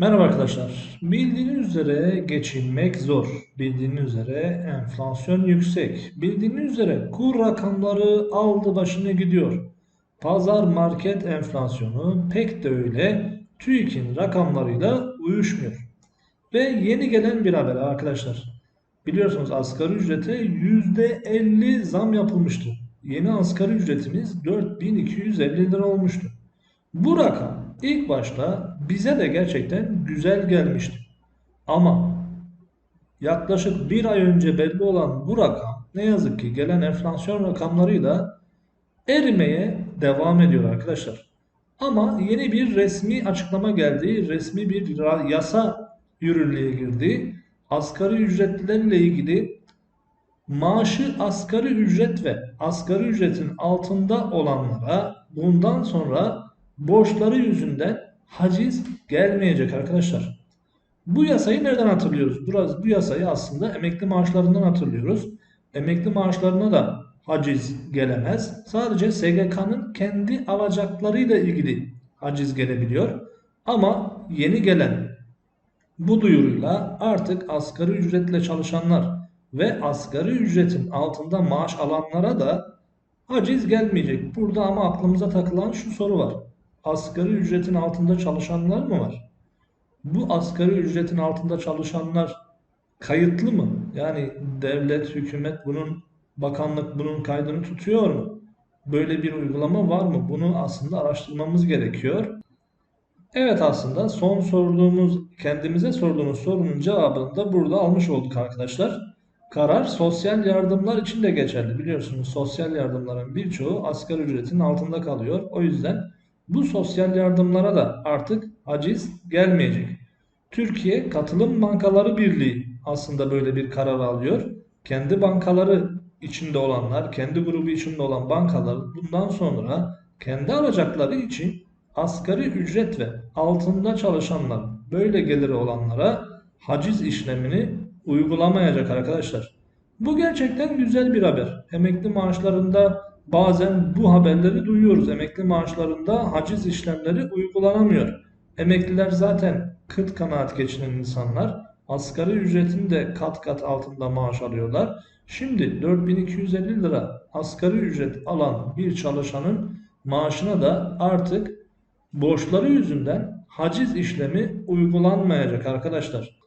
Merhaba arkadaşlar. Bildiğiniz üzere geçinmek zor. Bildiğiniz üzere enflasyon yüksek. Bildiğiniz üzere kur rakamları aldı başını gidiyor. Pazar market enflasyonu pek de öyle TÜİK'in rakamlarıyla uyuşmuyor. Ve yeni gelen bir haber arkadaşlar. Biliyorsunuz asgari ücrete %50 zam yapılmıştı. Yeni asgari ücretimiz 4250 lira olmuştu. Bu rakam ilk başta bize de gerçekten güzel gelmişti. Ama yaklaşık bir ay önce belli olan bu rakam ne yazık ki gelen enflasyon rakamlarıyla erimeye devam ediyor arkadaşlar. Ama yeni bir resmi açıklama geldi. Resmi bir yasa yürürlüğe girdi. Asgari ücretlilerle ilgili maaşı asgari ücret ve asgari ücretin altında olanlara bundan sonra borçları yüzünden haciz gelmeyecek arkadaşlar. Bu yasayı nereden hatırlıyoruz? Biraz bu yasayı aslında emekli maaşlarından hatırlıyoruz. Emekli maaşlarına da haciz gelemez. Sadece SGK'nın kendi alacaklarıyla ilgili haciz gelebiliyor. Ama yeni gelen bu duyuruyla artık asgari ücretle çalışanlar ve asgari ücretin altında maaş alanlara da haciz gelmeyecek. Burada ama aklımıza takılan şu soru var asgari ücretin altında çalışanlar mı var? Bu asgari ücretin altında çalışanlar kayıtlı mı? Yani devlet, hükümet bunun, bakanlık bunun kaydını tutuyor mu? Böyle bir uygulama var mı? Bunu aslında araştırmamız gerekiyor. Evet aslında son sorduğumuz, kendimize sorduğumuz sorunun cevabını da burada almış olduk arkadaşlar. Karar sosyal yardımlar için de geçerli. Biliyorsunuz sosyal yardımların birçoğu asgari ücretin altında kalıyor. O yüzden bu sosyal yardımlara da artık haciz gelmeyecek. Türkiye Katılım Bankaları Birliği aslında böyle bir karar alıyor. Kendi bankaları içinde olanlar, kendi grubu içinde olan bankalar bundan sonra kendi alacakları için asgari ücret ve altında çalışanlar böyle geliri olanlara haciz işlemini uygulamayacak arkadaşlar. Bu gerçekten güzel bir haber. Emekli maaşlarında bazen bu haberleri duyuyoruz. Emekli maaşlarında haciz işlemleri uygulanamıyor. Emekliler zaten kıt kanaat geçinen insanlar. Asgari ücretin de kat kat altında maaş alıyorlar. Şimdi 4250 lira asgari ücret alan bir çalışanın maaşına da artık borçları yüzünden haciz işlemi uygulanmayacak arkadaşlar.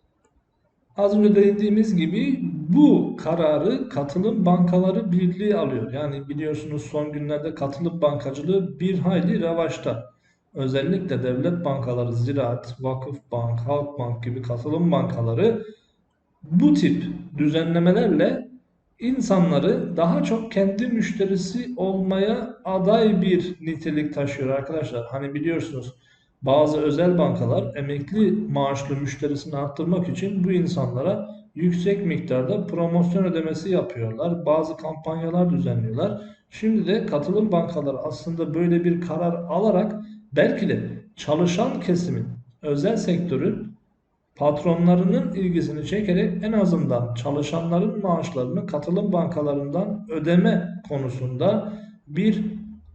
Az önce dediğimiz gibi bu kararı Katılım Bankaları Birliği alıyor. Yani biliyorsunuz son günlerde katılım bankacılığı bir hayli revaçta. Özellikle devlet bankaları, Ziraat, Vakıf Bank, Halk Bank gibi katılım bankaları bu tip düzenlemelerle insanları daha çok kendi müşterisi olmaya aday bir nitelik taşıyor arkadaşlar. Hani biliyorsunuz bazı özel bankalar emekli maaşlı müşterisini arttırmak için bu insanlara yüksek miktarda promosyon ödemesi yapıyorlar. Bazı kampanyalar düzenliyorlar. Şimdi de katılım bankaları aslında böyle bir karar alarak belki de çalışan kesimin, özel sektörün patronlarının ilgisini çekerek en azından çalışanların maaşlarını katılım bankalarından ödeme konusunda bir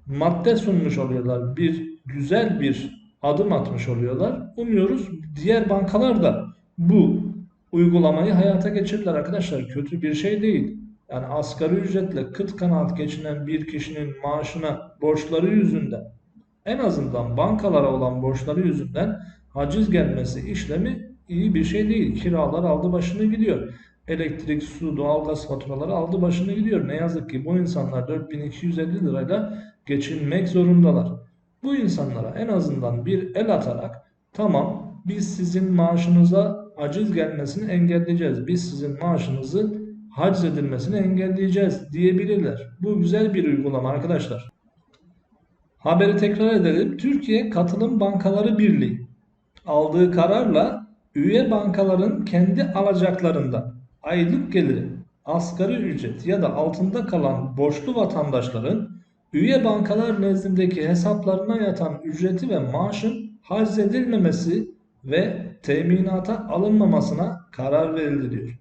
madde sunmuş oluyorlar. Bir güzel bir adım atmış oluyorlar. Umuyoruz diğer bankalar da bu uygulamayı hayata geçirirler arkadaşlar. Kötü bir şey değil. Yani asgari ücretle kıt kanaat geçinen bir kişinin maaşına borçları yüzünden en azından bankalara olan borçları yüzünden haciz gelmesi işlemi iyi bir şey değil. Kiralar aldı başını gidiyor. Elektrik, su, doğalgaz faturaları aldı başını gidiyor. Ne yazık ki bu insanlar 4250 lirayla geçinmek zorundalar. Bu insanlara en azından bir el atarak tamam biz sizin maaşınıza aciz gelmesini engelleyeceğiz. Biz sizin maaşınızı haciz edilmesini engelleyeceğiz diyebilirler. Bu güzel bir uygulama arkadaşlar. Haberi tekrar edelim. Türkiye Katılım Bankaları Birliği aldığı kararla üye bankaların kendi alacaklarında aylık geliri, asgari ücret ya da altında kalan borçlu vatandaşların üye bankalar nezdindeki hesaplarına yatan ücreti ve maaşın harc edilmemesi ve teminata alınmamasına karar verildi diyor.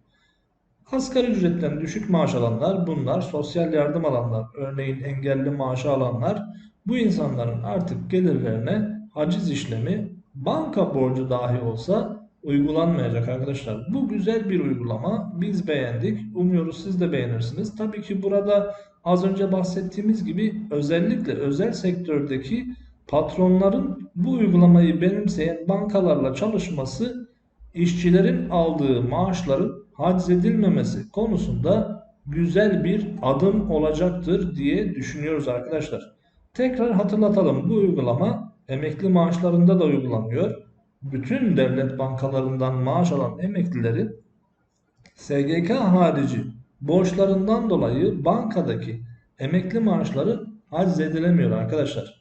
Asgari ücretten düşük maaş alanlar bunlar sosyal yardım alanlar örneğin engelli maaşı alanlar bu insanların artık gelirlerine haciz işlemi banka borcu dahi olsa uygulanmayacak arkadaşlar. Bu güzel bir uygulama. Biz beğendik. Umuyoruz siz de beğenirsiniz. Tabii ki burada az önce bahsettiğimiz gibi özellikle özel sektördeki patronların bu uygulamayı benimseyen bankalarla çalışması işçilerin aldığı maaşların haciz edilmemesi konusunda güzel bir adım olacaktır diye düşünüyoruz arkadaşlar. Tekrar hatırlatalım bu uygulama emekli maaşlarında da uygulanıyor. Bütün devlet bankalarından maaş alan emeklilerin SGK harici borçlarından dolayı bankadaki emekli maaşları haciz edilemiyor arkadaşlar.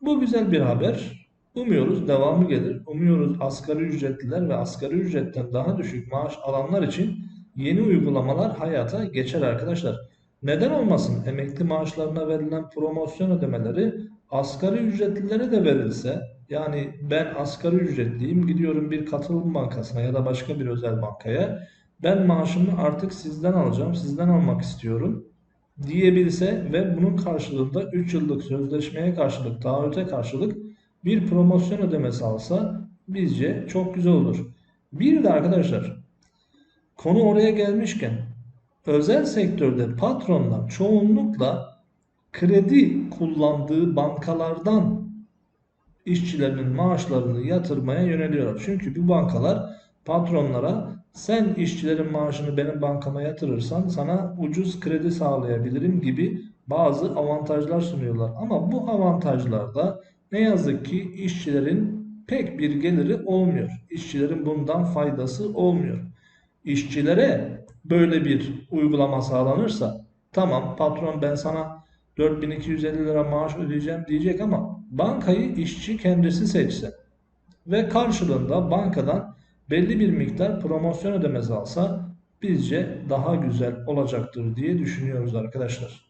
Bu güzel bir haber. Umuyoruz devamı gelir. Umuyoruz asgari ücretliler ve asgari ücretten daha düşük maaş alanlar için yeni uygulamalar hayata geçer arkadaşlar. Neden olmasın? Emekli maaşlarına verilen promosyon ödemeleri asgari ücretlilere de verilse, yani ben asgari ücretliyim, gidiyorum bir katılım bankasına ya da başka bir özel bankaya, ben maaşımı artık sizden alacağım, sizden almak istiyorum diyebilse ve bunun karşılığında 3 yıllık sözleşmeye karşılık, taahhüte karşılık bir promosyon ödemesi alsa bizce çok güzel olur. Bir de arkadaşlar konu oraya gelmişken özel sektörde patronlar çoğunlukla kredi kullandığı bankalardan işçilerinin maaşlarını yatırmaya yöneliyorlar. Çünkü bu bankalar patronlara sen işçilerin maaşını benim bankama yatırırsan sana ucuz kredi sağlayabilirim gibi bazı avantajlar sunuyorlar. Ama bu avantajlarda ne yazık ki işçilerin pek bir geliri olmuyor. İşçilerin bundan faydası olmuyor. İşçilere böyle bir uygulama sağlanırsa tamam patron ben sana 4250 lira maaş ödeyeceğim diyecek ama bankayı işçi kendisi seçse ve karşılığında bankadan belli bir miktar promosyon ödemesi alsa bizce daha güzel olacaktır diye düşünüyoruz arkadaşlar.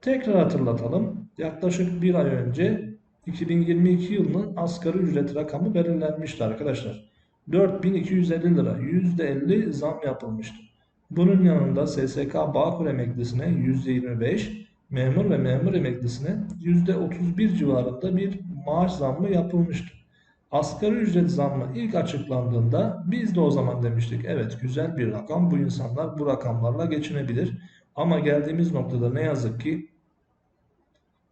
Tekrar hatırlatalım. Yaklaşık bir ay önce 2022 yılının asgari ücret rakamı belirlenmişti arkadaşlar. 4250 lira %50 zam yapılmıştı. Bunun yanında SSK Bağkur emeklisine %25, memur ve memur emeklisine %31 civarında bir maaş zammı yapılmıştı. Asgari ücret zammı ilk açıklandığında biz de o zaman demiştik evet güzel bir rakam bu insanlar bu rakamlarla geçinebilir. Ama geldiğimiz noktada ne yazık ki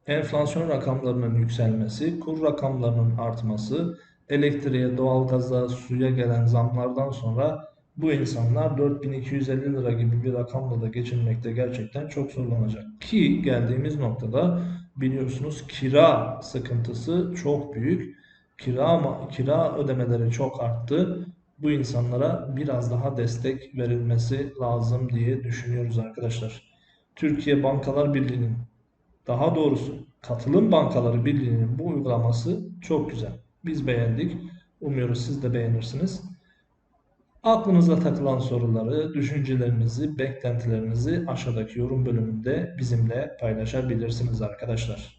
enflasyon rakamlarının yükselmesi, kur rakamlarının artması, elektriğe, doğalgaza, suya gelen zamlardan sonra bu insanlar 4250 lira gibi bir rakamla da geçinmekte gerçekten çok zorlanacak. Ki geldiğimiz noktada biliyorsunuz kira sıkıntısı çok büyük. Kira, kira ödemeleri çok arttı. Bu insanlara biraz daha destek verilmesi lazım diye düşünüyoruz arkadaşlar. Türkiye Bankalar Birliği'nin daha doğrusu Katılım Bankaları Birliği'nin bu uygulaması çok güzel. Biz beğendik. Umuyoruz siz de beğenirsiniz. Aklınıza takılan soruları, düşüncelerinizi, beklentilerinizi aşağıdaki yorum bölümünde bizimle paylaşabilirsiniz arkadaşlar.